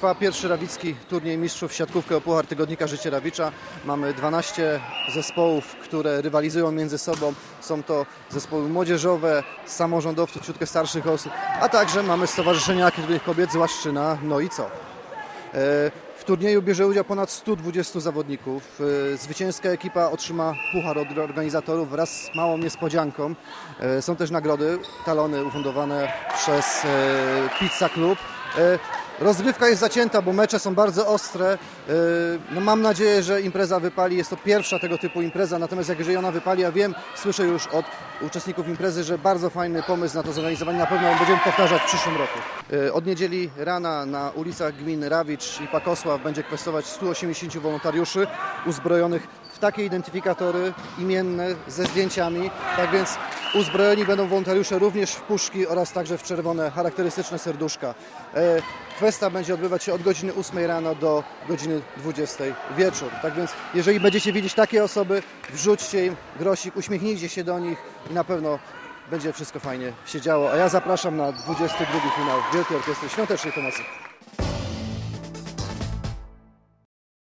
trwa pierwszy rawicki turniej mistrzów w siatkówkę o Puchar Tygodnika Życie Rawicza. Mamy 12 zespołów, które rywalizują między sobą. Są to zespoły młodzieżowe, samorządowców, ciutkę starszych osób, a także mamy Stowarzyszenie Aktywnych Kobiet z Łaszczyna. No i co? E, W turnieju bierze udział ponad 120 zawodników. E, Zwycięska ekipa otrzyma puchar od organizatorów wraz z małą niespodzianką. E, Są też nagrody, talony ufundowane przez Pizza Club. Rozgrywka jest zacięta, bo mecze są bardzo ostre. E, No mam nadzieję, że impreza wypali. Jest to pierwsza tego typu impreza, natomiast jak jeżeli ona wypali, ja wiem, słyszę już od uczestników imprezy, że bardzo fajny pomysł na to zorganizowanie. Na pewno będziemy powtarzać w przyszłym roku. E, Od niedzieli rana na ulicach gmin Rawicz i Pakosław będzie kwestować 180 wolontariuszy uzbrojonych takie identyfikatory imienne ze zdjęciami. Tak więc uzbrojeni będą wolontariusze również w puszki oraz także w czerwone charakterystyczne serduszka. E, Kwesta będzie odbywać się od godziny 8 rano do godziny 20 wieczór. Tak więc jeżeli będziecie widzieć takie osoby, wrzućcie im grosik, uśmiechnijcie się do nich i na pewno będzie wszystko fajnie się działo. A ja zapraszam na 22 finał Wielkiej Orkiestry Świątecznej Pomocy.